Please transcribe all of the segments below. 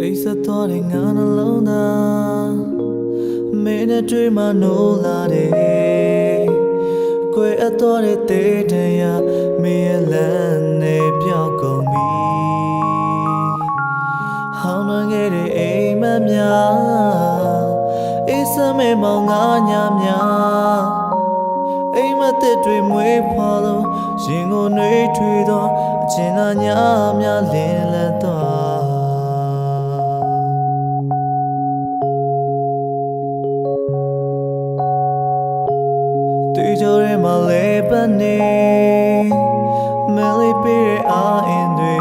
အိတ်ဆက်သွားတဲ့ငါနှလုံးသားမင်းနဲ့တွေ့မှနိုးလာတယ်ကွယ်အပ်သွားတဲ့တေးတရားမင်းရဲ့လမ်းနဲ့ပြောင်းကုန်ပြီဟောင်းနှွမ်းခဲ့တဲ့အိမ်မက်များအေးစမဲမောင်ငါညာများအိမ်မက်တဲ့တွေမွေးဖွာလို့ရင်ကိုနှွေးထွေးသောအချင်းသာညာများလင်းလက်သွား တွေ့ကြရဲမလေးပနေမလေးပေးရအာအင်းတွေ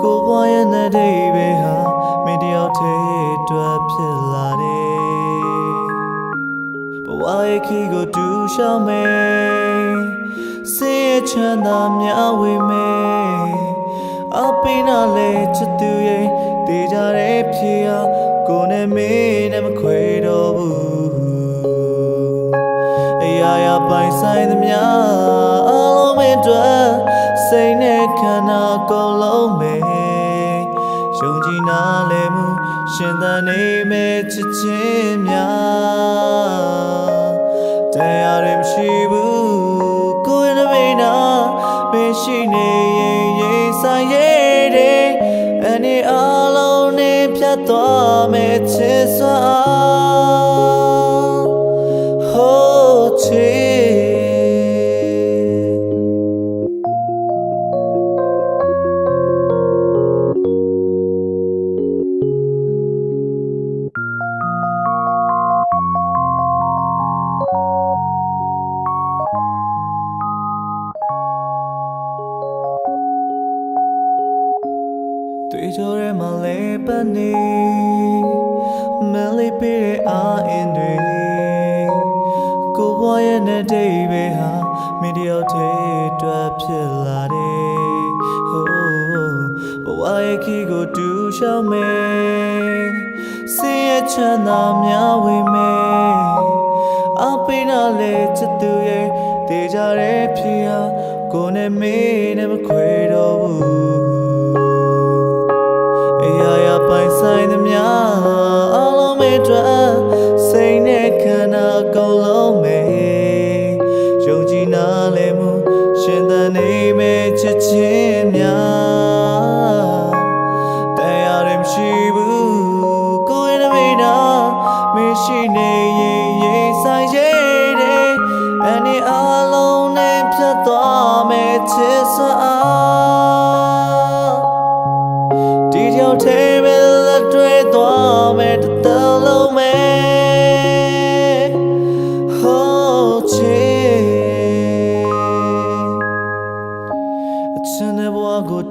ကိုဘွားရဲ့တဲ့ဒီပဲဟာမင်းတယောက်တည်းအတွက်ဖြစ်လာတယ်ဘဝရဲ့ခီကိုတူရှောင်းမယ်စေရချမ်းသာမြဝေမယ်အပိနာလေချစ်သူရဲ့တေးကြတဲ့ဖြေဟာကိုယ်နဲ့မင်းနဲ့မခွဲ ပိုင်ဆိုင်သမျှအလုံးမင်းတို့စိတ်နဲ့ခန္ဓာကိုယ်လုံးမေယုံကြည်နာလဲမှုရှင်သန်နေမဲ့ချစ်ချင်းများတရားရမရှိဘူးကိုယ်နဲ့မင်းနာမရှိနေရင်ရေးဆိုင်ရတဲ့အနေအလုံးနဲ့ဖြတ်သွားမဲ့ချစ်စွာ တွေ့ကြရဲမလေးပနေမလေးပေးတဲ့အာအင်းတွေကိုဘွားရဲ့နဲ့တိတ်ပဲဟာမင်းတယောက်တည်းအတွက်ဖြစ်လာတယ်ဟိုးဘဝရဲ့ခီကိုတူရှောင်းမယ်စေရချမ်းသာများဝေမယ်အပိနာလေချစ်သူရဲ့တေးကြတဲ့ဖြေဟာကိုယ်နဲ့မေးနဲ့မခွဲတော့ဘူးအ ရာရာပိုင်ဆိုင်သမျှအလုံးမဲ့အတွက်စိတ်နဲ့ခန္ဓာကိုယ်လုံးမဲ့ယုံကြည်နာလဲမှုရှင်သန်နေမဲ့ချစ်ချင်းများတရားရမရှိဘူးကိုယ်နဲ့မိနာမရှိနေရင်ရေးဆိုင်ရတဲ့အနေအလုံးနဲ့ဖြတ်သွားမဲ့ချစ်စွာ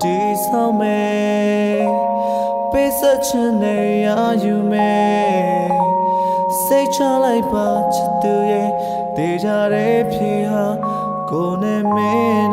တဲ့ဘဝကိုတည်ဆောင်မယ်ပေးဆက်ချင်တဲ့ရာယူမယ်စိတ်ချလိုက်ပါချစ်သူရဲ့တေးကြတဲ့ဖြေဟာကိုယ်နဲ့မင်း